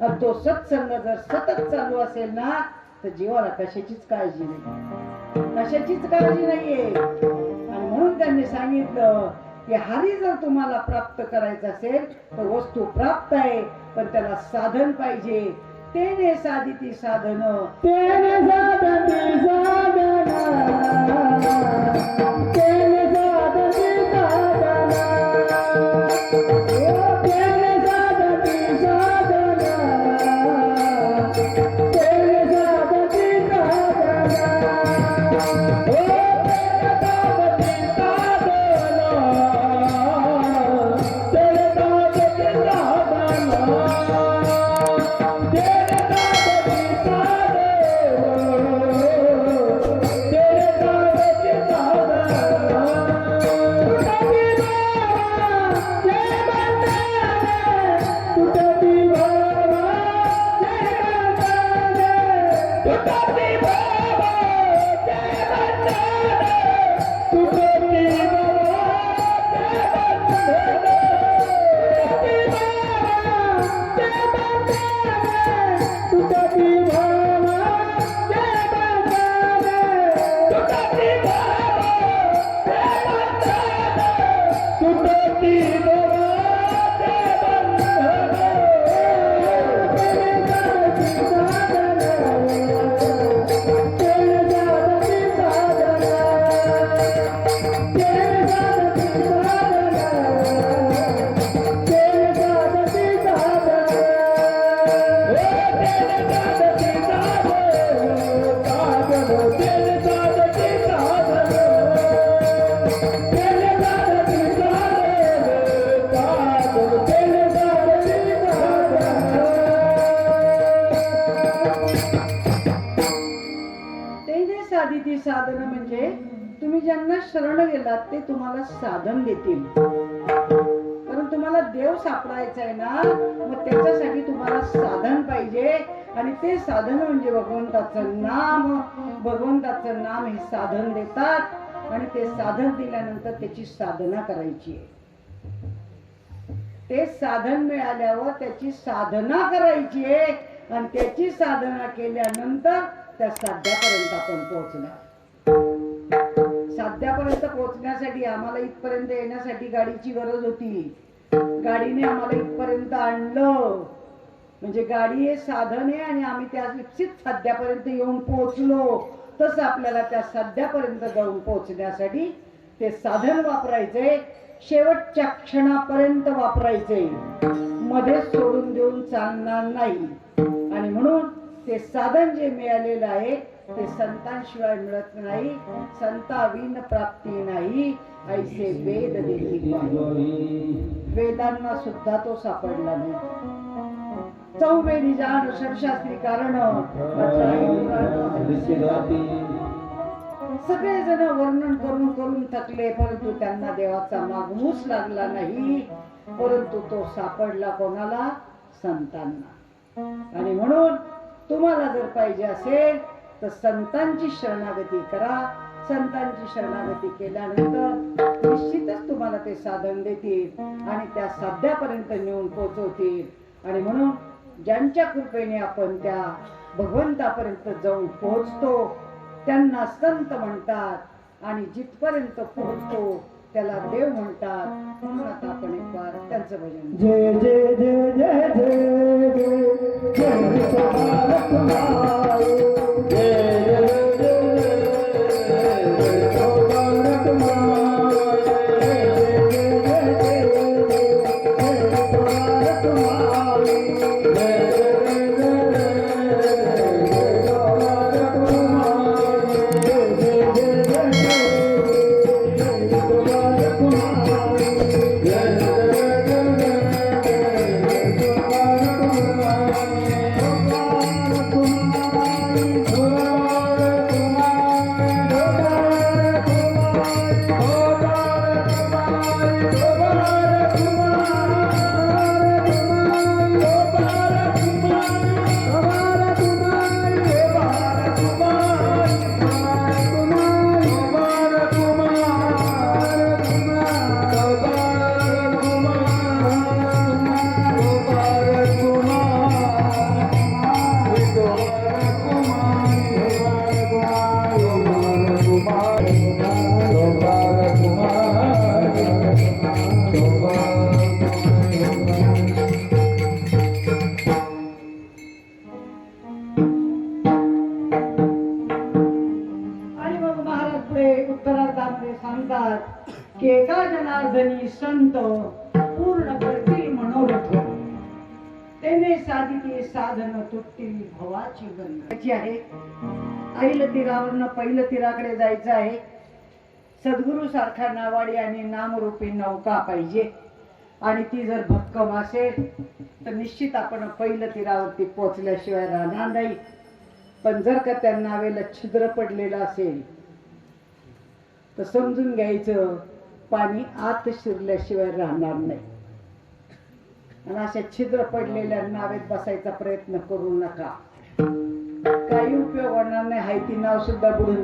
आणि तो सत्संग जर सतत चालू असेल ना तर जीवाला कशाचीच काळजी नाही. कशाचीच काळजी नाहीये. आणि म्हणून त्यांनी सांगितलं की हरी जर तुम्हाला प्राप्त करायचं असेल तर वस्तू प्राप्त आहे पण त्याला साधन पाहिजे. तेने साधी ती साधन. तेने साधन. साधना साधी साधनं म्हणजे तुम्ही ज्यांना शरण गेलात ते तुम्हाला साधन देतील. कारण तुम्हाला देव सापडायचा आहे ना मग त्याच्यासाठी तुम्हाला साधन पाहिजे. आणि ते साधन म्हणजे भगवंताचं नाम. भगवंताचं नाम हे साधन देतात. आणि ते साधन दिल्यानंतर त्याची साधना करायची आहे. ते साधन मिळाल्यावर त्याची साधना करायची आहे. आणि त्याची साधना केल्यानंतर त्या साध्यापर्यंत आपण पोहोचणार. साध्यापर्यंत पोहोचण्यासाठी आम्हाला इथपर्यंत येण्यासाठी गाडीची गरज होती. गाडीने आम्हाला इथपर्यंत आणलं. म्हणजे गाडी हे साधन आहे आणि आम्ही त्या निश्चित साध्यापर्यंत येऊन पोहोचलो. तसं आपल्याला त्या साध्यापर्यंत जाऊन पोहोचण्यासाठी ते साधन वापरायचे शेवटच्या क्षणापर्यंत वापरायचे. मध्ये सोडून देऊन चालणार नाही. आणि म्हणून ते साधन जे मिळालेलं आहे ते संतांशिवाय मिळत नाही संताविन प्राप्ती नाही ऐसे वेद देखील वेदांना सुद्धा तो सापडला नाही. चौवेदी जाण षडशास्त्री कारण सगळे जण वर्णन करून करून थकले परंतु त्यांना देवाचा मागमूस लागला नाही परंतु तो सापडला कोणाला? संतांना. आणि म्हणून तुम्हाला जर पाहिजे असेल तर संतांची शरणागती करा संतांची शरणागती केल्यानंतर निश्चितच तुम्हाला ते साधन देतील आणि त्या साध्यापर्यंत नेऊन पोचवतील आणि म्हणून ज्यांच्या कृपेने आपण त्या भगवंतापर्यंत जाऊन पोहोचतो त्यांना संत म्हणतात आणि जिथपर्यंत पोहोचतो त्याला देव म्हणतात म्हणून आता आपण एक बार त्यांचं भजन जय जय जय जय जय उत्तरार्थ आपले सांगतात की एका जनार्दनी संत पूर्ण करतील मनोरथ त्याने साधिती साधन तुटतील भवाची गंधी. आहे आईल तीरावरनं पहिलं तीराकडे जायचं आहे. सद्गुरु सारखा नावाडी आणि नामरूपी नौका पाहिजे. आणि ती जर भक्कम असेल तर निश्चित आपण पहिलं तीरावरती पोचल्याशिवाय राहणार नाही. पण जर का त्यांना वेळेला छिद्र पडलेलं असेल तर समजून घ्यायचं पाणी आत शिरल्याशिवाय राहणार नाही. आणि अशा छिद्र पडलेल्या नावेत बसायचा प्रयत्न करू नका. काही उपयोग होणार नाही हाय ती नाव सुद्धा बुडून